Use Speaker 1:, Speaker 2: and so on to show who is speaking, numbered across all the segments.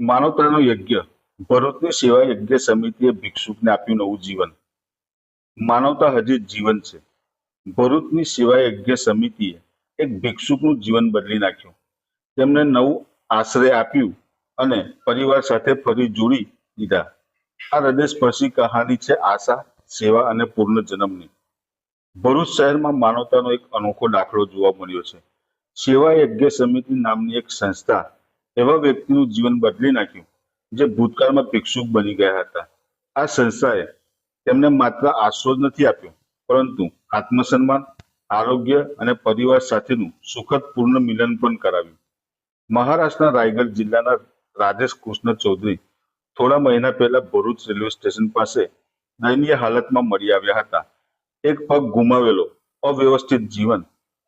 Speaker 1: માનવતાનો યજ્ઞ. ભરૂચની સેવા યજ્ઞ સમિતિએ ભિક્ષુકને આપ્યું નવું જીવન. માનવતા હજી જીવન છે. ભરૂચની સેવા યજ્ઞ સમિતિએ એક ભિક્ષુકનું જીવન બદલી નાખ્યું. તેમને નવું આશ્રય આપ્યું અને પરિવાર સાથે ફરી જોડી દીધા. આ હૃદયસ્પર્શી કહાની છે આશા, સેવા અને પૂર્ણ જન્મની ભરૂચ શહેરમાં માનવતાનો એક અનોખો દાખલો જોવા મળ્યો છે. સેવા યજ્ઞ સમિતિ નામની એક સંસ્થા એવા વ્યક્તિનું જીવન બદલી નાખ્યું, જે ભૂતકાળમાં ભિક્ષુક બની ગયા હતા. આ સંસ્થાએ તેમને માત્ર આશરો જ નથી આપ્યો, પરંતુ આત્મસન્માન, આરોગ્ય અને પરિવાર સાથેનું સુખદ પૂર્ણ મિલન પણ કરાવ્યું. મહારાષ્ટ્રના રાયગઢ જિલ્લાના રાજેશ કૃષ્ણ ચૌધરી થોડા મહિના પહેલા ભરૂચ રેલવે સ્ટેશન પાસે દયનીય હાલતમાં મળી આવ્યા હતા. એક પગ ગુમાવેલો, અવ્યવસ્થિત જીવન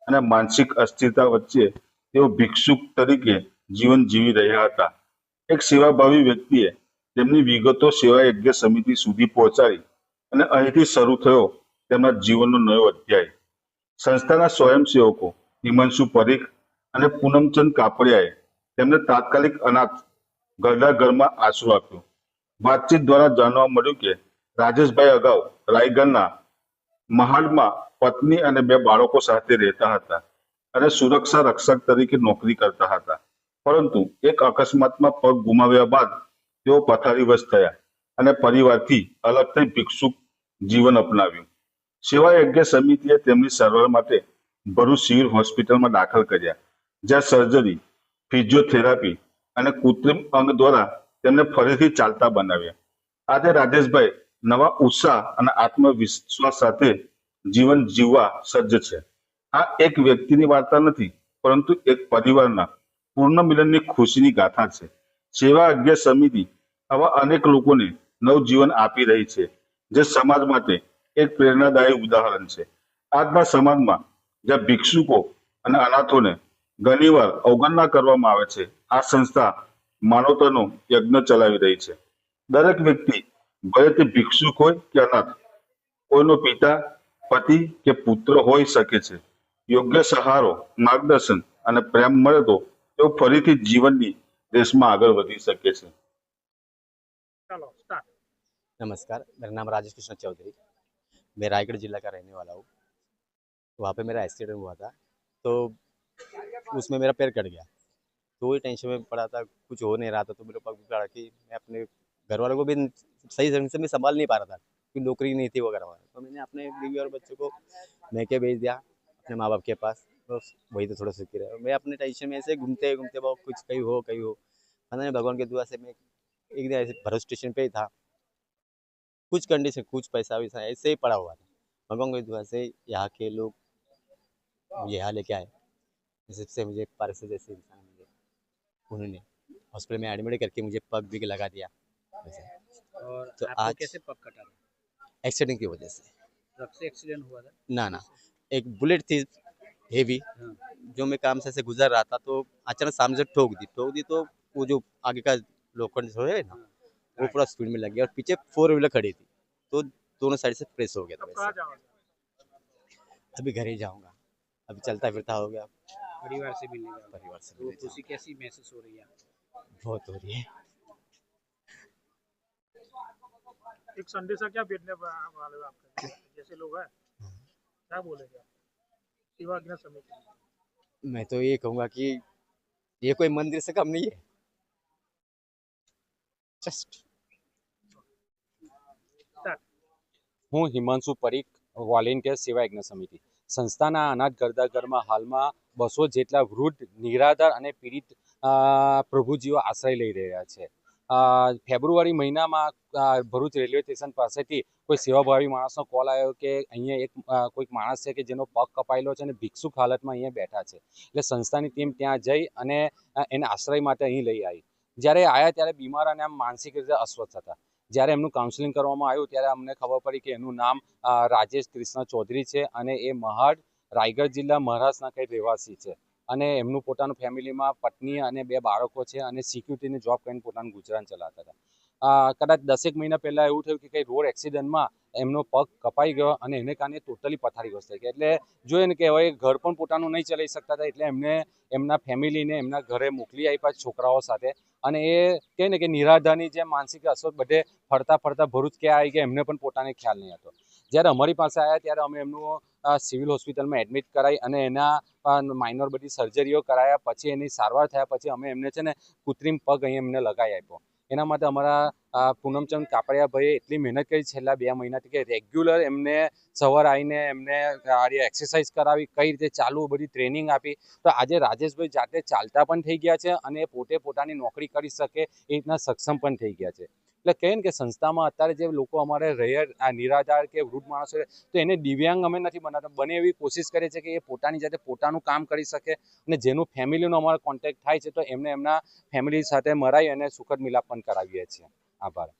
Speaker 1: અને માનસિક અસ્થિરતા વચ્ચે તેઓ ભિક્ષુક તરીકે જીવન જીવી રહ્યા હતા. એક સેવાભાવી વ્યક્તિએ તેમની વિગતો સેવા યજ્ઞ સમિતિ સુધી પહોંચાડી અને અહીંથી શરૂ થયો તેમના જીવનનો નવો અધ્યાય. સંસ્થાના સ્વયંસેવકો હિમાંશુ પરીખ અને પૂનમચંદ કાપડિયાએ તેમને તાત્કાલિક અનાથ ઘરડા ઘરમાં આશરો આપ્યો. વાતચીત દ્વારા જાણવા મળ્યું કે રાજેશભાઈ અગાઉ રાયગઢના મહાડમાં પત્ની અને બે બાળકો સાથે રહેતા હતા અને સુરક્ષા રક્ષક તરીકે નોકરી કરતા હતા. પરંતુ એક અકસ્માતમાં પગ ગુમાવ્યા બાદ તેઓ પથારીવશ થયા અને પરિવારથી અલગ થઈ ભિક્ષુક જીવન અપનાવ્યું. સેવા યજ્ઞ સમિતિએ તેમની સારવાર માટે ભરૂચ સિવિલ હોસ્પિટલમાં દાખલ કર્યા, જ્યાં સર્જરી, ફિઝિયોથેરાપી અને કૃત્રિમ અંગ દ્વારા તેમને ફરીથી ચાલતા બનાવ્યા. આજે રાજેશભાઈ નવા ઉત્સાહ અને આત્મવિશ્વાસ સાથે જીવન જીવવા સજ્જ છે. આ એક વ્યક્તિની વાર્તા નથી, પરંતુ એક પરિવારના પૂર્ણ મિલનની ખુશીની ગાથા છે. સેવા અજ્ઞા સમિતિ આવા અનેક લોકોને નવજીવન આપી રહી છે, જે સમાજ માટે એક પ્રેરણાદાયી ઉદાહરણ છે. આજના સમાજમાં જ્યાં ભિક્ષુકો અને અનાથોને ઘણીવાર અવગણના કરવામાં આવે છે, આ સંસ્થા માનવતાનો યજ્ઞ ચલાવી રહી છે. દરેક વ્યક્તિ, ભલે તે ભિક્ષુક હોય કે અનાથ, કોઈનો પિતા, પતિ કે પુત્ર હોઈ શકે છે. યોગ્ય સહારો, માર્ગદર્શન અને પ્રેમ મળે તો તેઓ ફરીથી જીવનની રેસમાં આગળ વધી શકે છે
Speaker 2: चलो स्टार्ट
Speaker 3: नमस्कार मेरा नाम राजेश कृष्ण चौधरी मैं रायगढ़ जिला का रहने वाला हूँ वहाँ पे मेरा एक्सीडेंट हुआ था तो उसमें मेरा पैर कट गया तो वही टेंशन में पड़ा था कुछ हो नहीं रहा था तो मेरे पास पड़ा कि मैं अपने घर वालों को भी सही ढंग से मैं संभाल नहीं पा रहा था क्योंकि नौकरी नहीं थी वगैरह वगैरह तो मैंने अपने बीवी और बच्चों को मैं के भेज दिया अपने माँ बाप के पास तो वही तो थोड़ा सुखी रहे मैं अपने टेंशन में ऐसे घूमते घूमते बहुत कुछ कहीं हो कहीं हो। पता नहीं भगवान की दुआ से मैं एक दिन ऐसे भरोस स्टेशन पे ही था। कुछ कंडीशन कुछ पैसा वैसा ऐसे ही पड़ा हुआ था। भगवान की दुआ से यहाँ के लोग मुझे यहाँ लेके आए। जिससे मुझे पारस जैसे इंसान मुझे उन्होंने हॉस्पिटल में एडमिट करके मुझे पग भी लगा दिया।
Speaker 2: और
Speaker 3: तो आज-
Speaker 2: कैसे पग कटा?
Speaker 3: एक्सीडेंट की वजह से।
Speaker 2: ट्रक से एक्सीडेंट हुआ था?
Speaker 3: ना ना। एक बुलेट थी हेवी। जो मैं काम से ऐसे गुजर रहा था तो अचानक सामने से ठोक दी ठोक दी तो वो जो आगे का लोखंड जो है ना वो पूरा स्पीड में लग गया और पीछे फोर व्हीलर खड़ी थी। तो दोनों साइड से प्रेस हो गया था अभी घर ही जाऊँगा। अभी चलता फिरता हो गया।
Speaker 2: परिवार से मिलने
Speaker 3: परिवार से
Speaker 2: तो
Speaker 3: मिलने
Speaker 2: खुशी कैसी महसूस हो रही है?
Speaker 3: बहुत हो रही है।
Speaker 2: एक संदेशा क्या भेजने वाले आपके जैसे लोग हैं। क्या बोलेंगे आप सेवा ज्ञान समिति
Speaker 3: मैं तो ये कहूँगा कि ये कोई मंदिर से कम नहीं है जस्ट
Speaker 4: હું હિમાંશુ પરીખ વોલેન્ટિયર સેવા યજ્ઞ સમિતિ સંસ્થાના અનાથ ગરદા ઘરમાં હાલમાં બસો જેટલા વૃદ્ધ નિરાધાર અને પીડિત અ, પ્રભુજીઓ આશ્રય લઈ રહ્યા છે અ, ફેબ્રુઆરી મહિનામાં ભરૂચ રેલવે સ્ટેશન પાસેથી કોઈ સેવાભાવી માણસનો કોલ આવ્યો કે અહીંયા એક કોઈક માણસ છે કે જેનો પગ કપાયેલો છે અને ભિક્ષુક હાલતમાં અહીંયા બેઠા છે. એટલે સંસ્થાની ટીમ ત્યાં જઈ અને એને આશ્રય માટે અહીં લઈ આવી. જ્યારે આવ્યા ત્યારે બીમાર અને આમ માનસિક રીતે અસ્વસ્થ હતા. જ્યારે એમનું કાઉન્સેલિંગ કરવામાં આવ્યું ત્યારે અમને ખબર પડી કે એનું નામ રાજેશ કૃષ્ણ ચૌધરી છે અને એ મહાડ, રાયગઢ જિલ્લા મહારાષ્ટ્રના કંઈ રહેવાસી છે. અને એમનું પોતાનું ફેમિલીમાં પત્ની અને બે બાળકો છે અને સિક્યુરિટીની જોબ કરીને પોતાનું ગુજરાન ચલાવતા હતા. કદાચ દસેક મહિના પહેલાં એવું થયું કે કંઈ રોડ એક્સિડન્ટમાં એમનો પગ કપાઈ ગયો અને એને કારણે ટોટલી પથારીગ્રસ્ત થઈ ગયા એટલે જોઈએ ને કે ઘર પણ પોતાનું નહીં ચલાવી શકતા હતા, એટલે એમને એમના ફેમિલીને એમના ઘરે મોકલી આપ્યા છોકરાઓ સાથે. અને એ કહે ને કે નિરાધાની જે માનસિક અસર બધે ફરતા ફરતા ભરૂચ ક્યાં આવી ગયા, એમને પણ પોતાને ખ્યાલ નહીં હતો. જ્યારે અમારી પાસે આવ્યા ત્યારે અમે એમનું સિવિલ હોસ્પિટલમાં એડમિટ કરાવી અને એના માઇનોર બધી સર્જરીઓ કરાયા. પછી એની સારવાર થયા પછી અમે એમને છે ને કૃત્રિમ પગ અહીં એમને લગાવી આપ્યો. એના માટે અમારા પૂનમચંદ કાપડિયાભાઈએ એટલી મહેનત કરી છેલ્લા બે મહિનાથી કે રેગ્યુલર એમને સવાર આવીને એમને એક્સરસાઇઝ કરાવી, કઈ રીતે ચાલવું બધી ટ્રેનિંગ આપી. તો આજે રાજેશભાઈ જાતે ચાલતા પણ થઈ ગયા છે અને પોતે પોતાની નોકરી કરી શકે એ રીતના સક્ષમ પણ થઈ ગયા છે. એટલે કહે ને કે સંસ્થામાં અત્યારે જે લોકો અમારે રહ્યા નિરાધાર કે વૃદ્ધ માણસો તો એને દિવ્યાંગ અમે નથી બનાવતા. બને એવી કોશિશ કરીએ છીએ કે એ પોતાની જાતે પોતાનું કામ કરી શકે અને જેનું ફેમિલીનો અમારો કોન્ટેક્ટ થાય છે તો એમને એમના ફેમિલી સાથે મરાઈ અને સુખદ મિલાપ પણ કરાવીએ છીએ. આભાર